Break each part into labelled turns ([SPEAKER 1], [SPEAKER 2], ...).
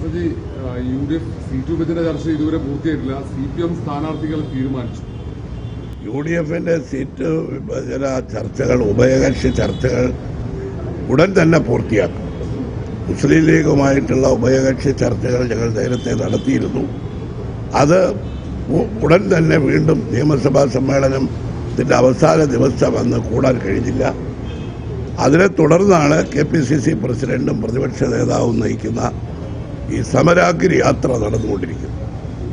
[SPEAKER 1] വാസജി U D F seat വിഭജന ചർച്ച ഇതുവരെ പൂർത്തിയായിട്ടില്ല. സി പി എം സ്ഥാനാർത്ഥികൾ തീരുമാനിച്ചു.
[SPEAKER 2] യു ഡി എഫിന്റെ സീറ്റ് വിഭജന ചർച്ചകൾ ഉഭയകക്ഷി ചർച്ചകൾ ഉടൻ തന്നെ പൂർത്തിയാക്കും. മുസ്ലിം ലീഗുമായിട്ടുള്ള ഉഭയകക്ഷി ചർച്ചകൾ ഞങ്ങൾ നേരത്തെ നടത്തിയിരുന്നു. അത് ഉടൻ തന്നെ വീണ്ടും നിയമസഭാ സമ്മേളനത്തിന്റെ അവസാന ദിവസം അന്ന് കൂടാൻ കഴിഞ്ഞില്ല. അതിനെ തുടർന്നാണ് കെ പി സി സി പ്രസിഡന്റും പ്രതിപക്ഷ നേതാവും നയിക്കുന്ന ഈ സമരാഗ്രി യാത്ര നടന്നുകൊണ്ടിരിക്കുന്നത്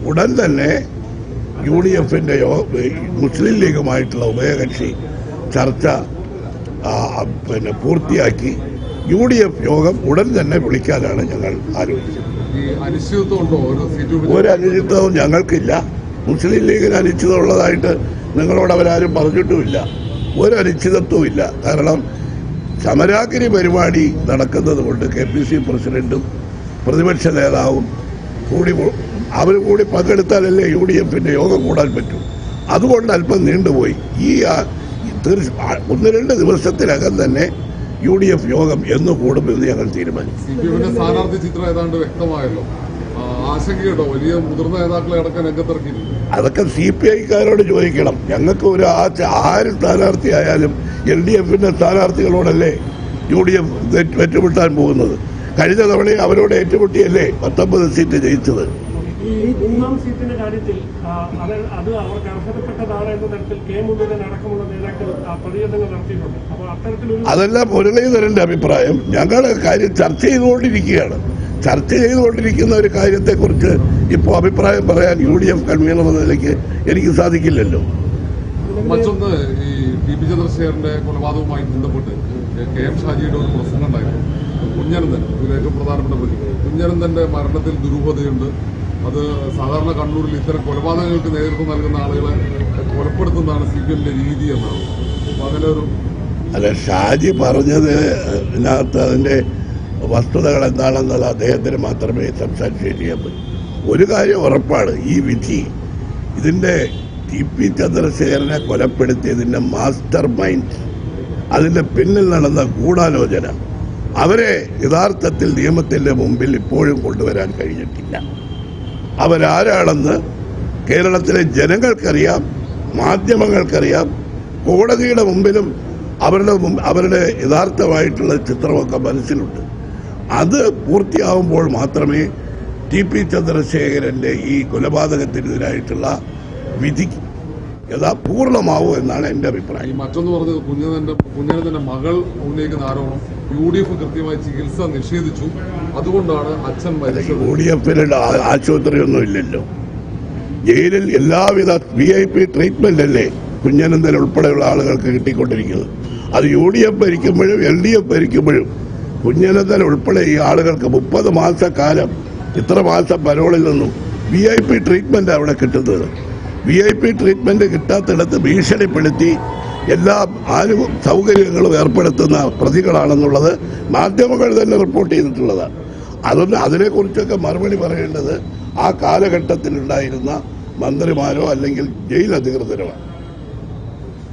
[SPEAKER 2] ഉടൻ തന്നെ യു ഡി എഫിന്റെ മുസ്ലിം ലീഗുമായിട്ടുള്ള ഉഭയകക്ഷി ചർച്ച പിന്നെ പൂർത്തിയാക്കി യു ഡി എഫ് യോഗം ഉടൻ തന്നെ വിളിക്കാനാണ് ഞങ്ങൾ ആലോചിച്ചത്
[SPEAKER 1] ഒരു
[SPEAKER 2] അനിശ്ചിതവും ഞങ്ങൾക്കില്ല. മുസ്ലിം ലീഗിന് അനിശ്ചിതമുള്ളതായിട്ട് നിങ്ങളോട് അവരാരും പറഞ്ഞിട്ടുമില്ല. ഒരു അനിശ്ചിതത്വവും ഇല്ല കാരണം സമരാഗ്രി പരിപാടി നടക്കുന്നത് കൊണ്ട് കെ പി സി പ്രസിഡന്റും പ്രതിപക്ഷ നേതാവും കൂടി അവർ കൂടി പങ്കെടുത്താലല്ലേ യു ഡി എഫിന്റെ യോഗം കൂടാൻ പറ്റൂ. അതുകൊണ്ട് അല്പം നീണ്ടുപോയി. ഈ ഒന്ന് രണ്ട് ദിവസത്തിനകം തന്നെ യു ഡി എഫ് യോഗം എന്ന് കൂടുമെന്ന് ഞങ്ങൾ തീരുമാനിച്ചു.
[SPEAKER 1] സ്ഥാനാർത്ഥി ചിത്രം ഏതാണ്ട് വ്യക്തമായല്ലോ. ആശങ്കയുണ്ടോ? വലിയ മുതിർന്ന നേതാക്കളെ അടക്കം രംഗത്തിറക്കിയിട്ടുണ്ട്
[SPEAKER 2] അതൊക്കെ സി പി ഐക്കാരോട് ചോദിക്കണം. ഞങ്ങൾക്ക് ഒരു ആ ആര് സ്ഥാനാർത്ഥിയായാലും എൽ ഡി എഫിന്റെ സ്ഥാനാർത്ഥികളോടല്ലേ യു ഡി എഫ് വെറ്റുപെട്ടാൻ പോകുന്നത്. കഴിഞ്ഞ തവണ അവരോട് ഏറ്റുമുട്ടിയല്ലേ പത്തൊമ്പത് സീറ്റ് ജയിച്ചത്?
[SPEAKER 3] ഈ മൂന്നാം സീറ്റിന്റെ കാര്യത്തിൽ ആ, അത് അത് അവർക്ക് അർഹതപ്പെട്ടതാണ് എന്ന തരത്തിൽ കെ മുരളീധരൻ അടക്കമുള്ള നേതാക്കൾ ആ, പ്രതികരണങ്ങൾ നടത്തിയിട്ടുണ്ട്. അപ്പോൾ അത്തരത്തിലൊരു
[SPEAKER 2] അതല്ല മുരളീധരന്റെ അഭിപ്രായം. ഞങ്ങൾ കാര്യം ചർച്ച ചെയ്തുകൊണ്ടിരിക്കുകയാണ്. ചർച്ച ചെയ്തുകൊണ്ടിരിക്കുന്ന ഒരു കാര്യത്തെ കുറിച്ച് ഇപ്പോൾ അഭിപ്രായം പറയാൻ യു ഡി എഫ് കൺവീനർ എന്ന നിലയ്ക്ക് എനിക്ക് സാധിക്കില്ലല്ലോ.
[SPEAKER 1] മറ്റൊന്ന് ഈ പി പി ചന്ദ്രശേഖരന്റെ കൊലപാതകവുമായി ബന്ധപ്പെട്ട് കെ എം ഷാജിയുടെ ഒരു പ്രസംഗം ഉണ്ടായിരുന്നു. കുഞ്ഞനന്ദൻ ഇതിലേക്ക് പ്രധാനപ്പെട്ട പ്രതി കുഞ്ഞനന്ദന്റെ മരണത്തിൽ ദുരൂഹതയുണ്ട്. അത് സാധാരണ കണ്ണൂരിൽ ഇത്തരം കൊലപാതകങ്ങൾക്ക് നേതൃത്വം നൽകുന്ന ആളുകളെ കൊലപ്പെടുത്തുന്നതാണ് സി പി എമ്മിന്റെ രീതി എന്നാണ്. അപ്പൊ അങ്ങനെ ഒരു
[SPEAKER 2] അല്ല ഷാജി പറഞ്ഞത് ഇതിനകത്ത് അതിന്റെ വസ്തുതകൾ എന്താണെന്നത് അദ്ദേഹത്തിന് മാത്രമേ സംസാരിച്ചു ചെയ്യാൻ പറ്റൂ. ഒരു കാര്യം ഉറപ്പാണ് ഈ വിധി ഇതിന്റെ ടി പി ചന്ദ്രശേഖരനെ കൊലപ്പെടുത്തിയതിന്റെ മാസ്റ്റർ മൈൻഡ് അതിന്റെ പിന്നിൽ നടന്ന ഗൂഢാലോചന അവരെ യഥാർത്ഥത്തിൽ നിയമത്തിന്റെ മുമ്പിൽ ഇപ്പോഴും കൊണ്ടുവരാൻ കഴിഞ്ഞിട്ടില്ല. അവരാരാണെന്ന് കേരളത്തിലെ ജനങ്ങൾക്കറിയാം മാധ്യമങ്ങൾക്കറിയാം കോടതിയുടെ മുമ്പിലും അവരുടെ അവരുടെ യഥാർത്ഥമായിട്ടുള്ള ചിത്രമൊക്കെ മനസ്സിലുണ്ട്. അത് പൂർത്തിയാവുമ്പോൾ മാത്രമേ ടി പി ചന്ദ്രശേഖരന്റെ ഈ കൊലപാതകത്തിനെതിരായിട്ടുള്ള വിധി യഥാ പൂർണമാവൂ എന്നാണ് എന്റെ അഭിപ്രായം.
[SPEAKER 1] മറ്റൊന്ന് പറഞ്ഞത് കുഞ്ഞനന്റെ തന്നെ മകൾ ഉന്നയിക്കുന്ന ആരോപണം യു ഡി എഫ് കൃത്യമായി ചികിത്സ നിഷേധിച്ചു. അതുകൊണ്ടാണ് അച്ഛൻ മരിച്ചത്.
[SPEAKER 2] യു ഡി എഫിലുള്ള ആശുപത്രിയൊന്നും ഇല്ലല്ലോ. ജയിലിൽ എല്ലാവിധ വി ഐ പി ട്രീറ്റ്മെന്റ് അല്ലേ കുഞ്ഞനന്ദൻ ഉൾപ്പെടെയുള്ള ആളുകൾക്ക് കിട്ടിക്കൊണ്ടിരിക്കുന്നത്? അത് യു ഡി എഫ് ഭരിക്കുമ്പോഴും എൽ ഡി എഫ് ഭരിക്കുമ്പോഴും കുഞ്ഞനന്ദൻ ഉൾപ്പെടെ ഈ ആളുകൾക്ക് മുപ്പത് മാസക്കാലം ഇത്ര മാസം പരോളിൽ നിന്നും വി ഐ പി ട്രീറ്റ്മെന്റ് അവിടെ കിട്ടുന്നത്. വി ഐ പി ട്രീറ്റ്മെന്റ് കിട്ടാത്തിടത്ത് ഭീഷണിപ്പെടുത്തി എല്ലാ ആനു സൗകര്യങ്ങളും ഏർപ്പെടുത്തുന്ന പ്രതികളാണെന്നുള്ളത് മാധ്യമങ്ങൾ തന്നെ റിപ്പോർട്ട് ചെയ്തിട്ടുള്ളതാണ് അതൊന്ന് അതിനെക്കുറിച്ചൊക്കെ മറുപടി പറയേണ്ടത് ആ കാലഘട്ടത്തിലുണ്ടായിരുന്ന മന്ത്രിമാരോ അല്ലെങ്കിൽ ജയിൽ അധികൃതരോ